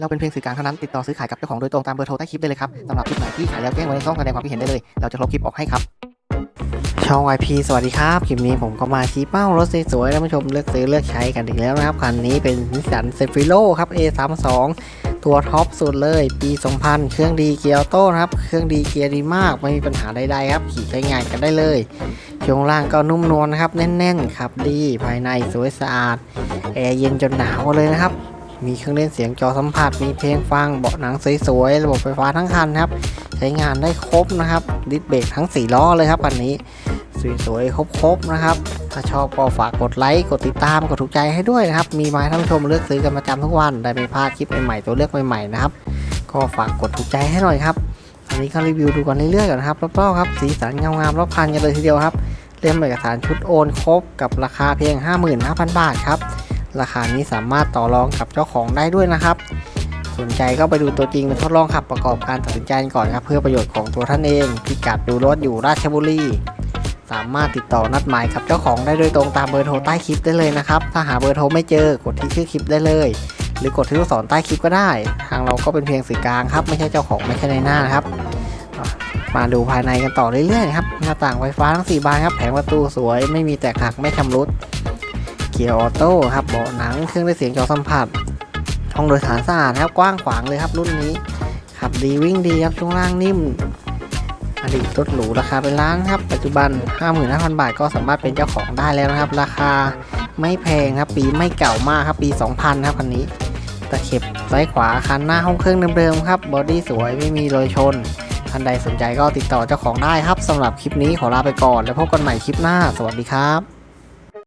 เราเป็นเพียงสื่อกลางเท่านั้น ติดต่อซื้อขายกับเจ้าของโดยตรงตามเบอร์โทรใต้คลิปได้เลยครับสำหรับคลิปไหนที่ขายแล้วแจ้งไว้ในช่องแสดงความคิดเห็นได้เลย เราจะลบคลิปออกให้ครับ ช่อง YP สวัสดีครับ คลิปนี้ผมก็มาชี้เป้ารถสวยๆแล้วผู้ชมเลือกซื้อเลือกใช้กันอีกแล้วนะครับ คันนี้เป็นนิสสันเซฟิโลครับ A32 ตัวท็อปสุดเลยปี 2000 เครื่องดีเกียร์โต้ครับ เครื่องดีเกียร์ดีมาก ไม่มีปัญหาใดๆครับ ขี่ใช้งานกันได้เลยช่วงล่างก็นุ่มนวลนะครับ แน่นๆ ครับดี ภายในสวยสะอาด แอร์เย็นจนหนาวเลยนะครับ มีเครื่องเล่นเสียงจอสัมผัส มีเพลงฟัง เบาะหนังสวยๆ ระบบไฟฟ้าทั้งคันครับ ใช้งานได้ครบนะครับ ดิสเบรกทั้ง 4 ล้อเลยครับคันนี้ สวยๆ ครบๆ นะครับ ถ้าชอบก็ฝากกดไลค์ กดติดตาม กดถูกใจให้ด้วยนะครับ มีมาให้ท่านผู้ชมเลือกซื้อกันประจำทุกวัน ได้ไม่พลาดคลิปใหม่ๆ ตัวเลือกใหม่ๆ นะครับ ก็ฝากกดถูกใจให้หน่อยครับ อันนี้ก็รีวิวดูกันเรื่อยๆ ก่อนนะครับรอบๆครับ สีสันเงางามรอบคันกันเลยทีเดียวครับ เล่มเอกสารชุดโอนครบกับราคาเพียง 55,000 บาทครับ ราคานี้สามารถต่อรองกับเจ้าของได้ด้วยนะครับ สนใจก็ไปดูตัวจริงไปทดลองขับประกอบการตัดสินใจก่อนครับ เพื่อประโยชน์ของตัวท่านเอง พิกัดดูรถอยู่ราชบุรีสามารถติดต่อนัดหมายกับเจ้าของได้โดยตรงตามเบอร์โทรใต้คลิปได้เลยนะครับ ถ้าหาเบอร์โทรไม่เจอกดที่ชื่อคลิปได้เลย หรือกดที่ลูกศรใต้คลิปก็ได้ ทางเราก็เป็นเพียงสื่อกลางครับ ไม่ใช่เจ้าของไม่ใช่ในหน้านะครับ มาดูภายในกันต่อเรื่อยๆครับหน้าต่างไฟฟ้าทั้ง 4 บานครับแผงประตูสวยไม่มีแตกหักไม่ชำรุด กียร์ออโต้ครับเบาะหนังเครื่องได้เสียงจอสัมผัส ห้องโดยสารสะอาดครับกว้างขวางเลยครับรุ่นนี้ขับดีวิ่งดีครับช่วงล่างนิ่ม อดีตรถหรูราคาเป็นล้านครับ ปัจจุบัน 55,000 บาทก็สามารถเป็นเจ้าของได้แล้วนะครับ ราคาไม่แพงครับ ปีไม่เก่ามากครับปี 2000 ครับคันนี้ ตะเข็บซ้ายขวาคันหน้าห้องเครื่องเดิมๆครับบอดี้สวยไม่มีรอยชนท่านใดสนใจก็ติดต่อเจ้าของได้ครับสำหรับคลิปนี้ขอลาไปก่อน แล้วพบกันใหม่คลิปหน้า สวัสดีครับ